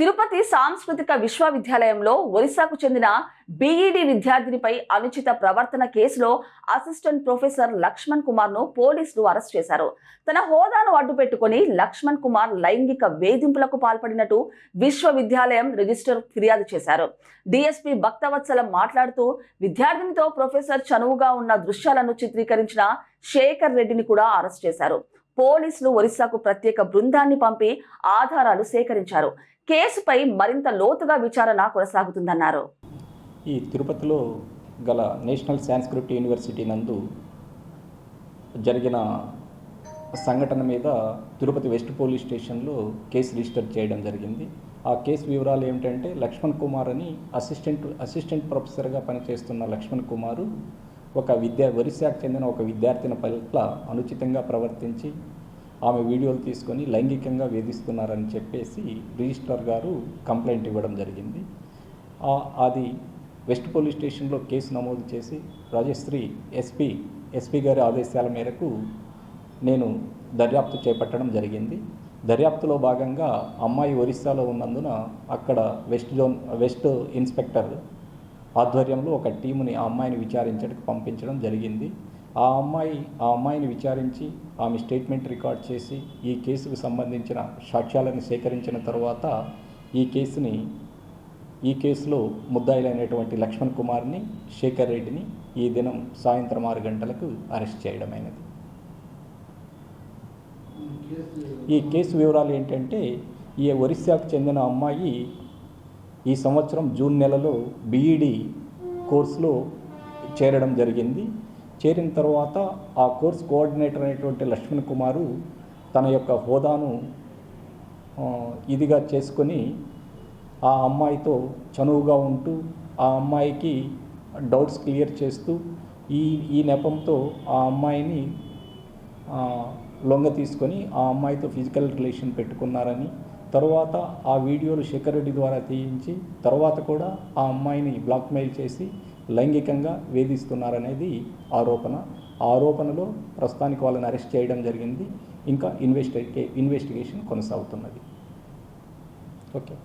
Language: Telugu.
తిరుపతి సాంస్కృతిక విశ్వవిద్యాలయంలో ఒరిస్సాకు చెందిన బీఈడి విద్యార్థినిపై అనుచిత ప్రవర్తన కేసులో అసిస్టెంట్ ప్రొఫెసర్ లక్ష్మణ్ కుమార్ను పోలీసులు అరెస్ట్ చేశారు. తన హోదాను అడ్డుపెట్టుకుని లక్ష్మణ్ కుమార్ లైంగిక వేధింపులకు పాల్పడినట్టు విశ్వవిద్యాలయం రిజిస్టర్ ఫిర్యాదు చేశారు. డిఎస్పీ భక్తవత్సలం మాట్లాడుతూ విద్యార్థినితో ప్రొఫెసర్ చనువుగా ఉన్న దృశ్యాలను చిత్రీకరించిన శేఖర్ రెడ్డిని కూడా అరెస్ట్ చేశారు. పోలీసులు ఒరిస్సాకు ప్రత్యేక బృందాన్ని పంపి ఆధారాలు సేకరించారు. కేసుపై మరింత లోతుగా విచారణ కొనసాగుతుందన్నారు. ఈ తిరుపతిలో గల నేషనల్ సాంస్క్రిట్ యూనివర్సిటీ నందు జరిగిన సంఘటన మీద తిరుపతి వెస్ట్ పోలీస్ స్టేషన్లో కేసు రిజిస్టర్ చేయడం జరిగింది. ఆ కేసు వివరాలు ఏమిటంటే లక్ష్మణ్ కుమార్ అని అసిస్టెంట్ అసిస్టెంట్ ప్రొఫెసర్గా పనిచేస్తున్న లక్ష్మణ్ కుమారు ఒక విద్యా ఒరిస్సాకు చెందిన ఒక విద్యార్థిని పట్ల అనుచితంగా ప్రవర్తించి ఆమె వీడియోలు తీసుకొని లైంగికంగా వేధిస్తున్నారని చెప్పేసి రిజిస్ట్రార్ గారు కంప్లైంట్ ఇవ్వడం జరిగింది. అది వెస్ట్ పోలీస్ స్టేషన్లో కేసు నమోదు చేసి రాజశ్రీ ఎస్పీ ఎస్పీ గారి ఆదేశాల మేరకు నేను దర్యాప్తు చేపట్టడం జరిగింది. దర్యాప్తులో భాగంగా అమ్మాయి ఒరిస్సాలో ఉన్నందున అక్కడ వెస్ట్ జోన్ వెస్ట్ ఇన్స్పెక్టర్ ఆధ్వర్యంలో ఒక టీముని ఆ అమ్మాయిని విచారించడానికి పంపించడం జరిగింది. ఆ అమ్మాయి ఆ అమ్మాయిని విచారించి ఆమె స్టేట్మెంట్ రికార్డ్ చేసి ఈ కేసుకు సంబంధించిన సాక్ష్యాలను సేకరించిన తర్వాత ఈ కేసుని ఈ కేసులో ముద్దాయిలైనటువంటి లక్ష్మణ్ కుమార్ని శేఖర్ రెడ్డిని ఈ దినం సాయంత్రం ఆరు గంటలకు అరెస్ట్ చేయడమైనది. ఈ కేసు వివరాలు ఏంటంటే ఈ ఒరిస్సాకు చెందిన అమ్మాయి ఈ సంవత్సరం జూన్ నెలలో బీఈడి కోర్సులో చేరడం జరిగింది. చేరిన తర్వాత ఆ కోర్స్ కోఆర్డినేటర్ అయినటువంటి లక్ష్మణ్ కుమారు తన యొక్క హోదాను ఇదిగా చేసుకొని ఆ అమ్మాయితో చనువుగా ఉంటూ ఆ అమ్మాయికి డౌట్స్ క్లియర్ చేస్తూ ఈ ఈ నెపంతో ఆ అమ్మాయిని లొంగ తీసుకొని ఆ అమ్మాయితో ఫిజికల్ రిలేషన్ పెట్టుకున్నారని తర్వాత ఆ వీడియోలు శేఖర్ రెడ్డి ద్వారా తీయించి తర్వాత కూడా ఆ అమ్మాయిని బ్లాక్మెయిల్ చేసి లైంగికంగా వేధిస్తున్నారనేది ఆరోపణ. ఆ ఆరోపణలో ప్రస్తుతానికి వాళ్ళని అరెస్ట్ చేయడం జరిగింది. ఇంకా ఇన్వెస్టిగే ఇన్వెస్టిగేషన్ కొనసాగుతున్నది. ఓకే.